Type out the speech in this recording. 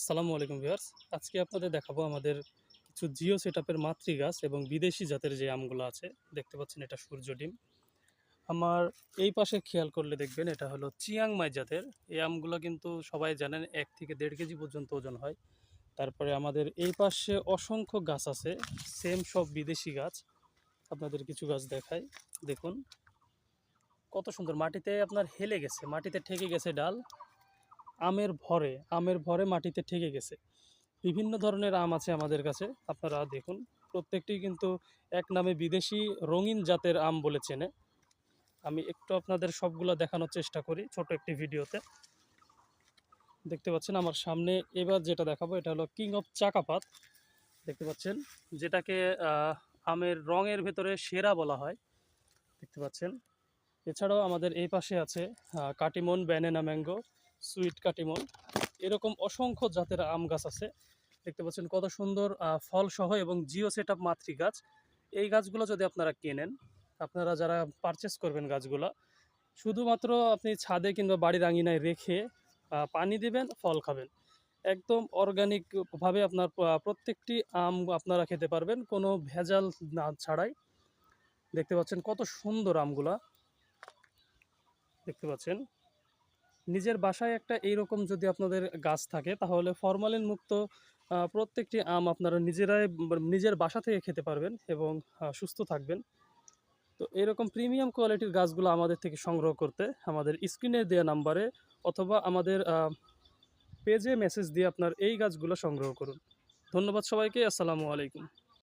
আসসালামু আলাইকুম ভিউয়ার্স। আজকে আপনাদের দেখাবো আমাদের কিছু জিও সেটআপের মাতৃ গাছ এবং বিদেশি জাতের যে আমগুলো আছে, দেখতে পাচ্ছেন এটা সূর্য ডিম। আমার এই পাশে খেয়াল করলে দেখবেন এটা হলো চিয়াংমাই জাতের। এই আমগুলো কিন্তু সবাই জানেন, এক থেকে দেড় কেজি পর্যন্ত ওজন হয়। তারপরে আমাদের এই পাশে অসংখ্য গাছ আছে, সেম সব বিদেশি গাছ। আপনাদের কিছু গাছ দেখাই, দেখুন। কত সুন্দর, মাটিতে আপনার হেলে গেছে, মাটিতে ঠেকে গেছে ডাল। আমের ভরে আমের ভরে মাটিতে ঠেকে গেছে। বিভিন্ন ধরনের আম আছে আমাদের কাছে, আপনারা দেখুন। প্রত্যেকটি কিন্তু এক নামে বিদেশি রঙিন জাতের আম বলে চেনে। আমি একটু আপনাদের সবগুলো দেখানোর চেষ্টা করি ছোট একটি ভিডিওতে। দেখতে পাচ্ছেন আমার সামনে এবার যেটা দেখাবো, এটা হলো কিং অফ চাকাপাত দেখতে পাচ্ছেন, যেটাকে আমের রঙের ভেতরে সেরা বলা হয়। দেখতে পাচ্ছেন, এছাড়াও আমাদের এই পাশে আছে Katimon banana mango sweet Katimon. এরকম অসংখ্য জাতের আম গাছ আছে। দেখতে পাচ্ছেন কত সুন্দর ফল সহ এবং জিও সেট আপ মাতৃ গাছ। এই গাছগুলো যদি আপনারা কেনেন, আপনারা যারা পারচেস করবেন গাছগুলো, শুধুমাত্র আপনি ছাদে কিংবা বাড়ির আঙিনায় রেখে পানি দেবেন, ফল খাবেন। একদম অর্গানিকভাবে আপনার প্রত্যেকটি আম আপনারা খেতে পারবেন, কোনো ভেজাল না ছাড়াই। দেখতে পাচ্ছেন কত সুন্দর আমগুলা। দেখতে পাচ্ছেন। নিজের বাসায় একটা এইরকম যদি আপনাদের গাছ থাকে, তাহলে ফরমালিন মুক্ত প্রত্যেকটি আম আপনারা নিজেরাই নিজের বাসা থেকে খেতে পারবেন এবং সুস্থ থাকবেন। তো এরকম প্রিমিয়াম কোয়ালিটির গাছগুলো আমাদের থেকে সংগ্রহ করতে আমাদের স্ক্রিনে দেওয়া নাম্বারে অথবা আমাদের পেজে মেসেজ দিয়ে আপনার এই গাছগুলো সংগ্রহ করুন। ধন্যবাদ সবাইকে, আসসালামু আলাইকুম।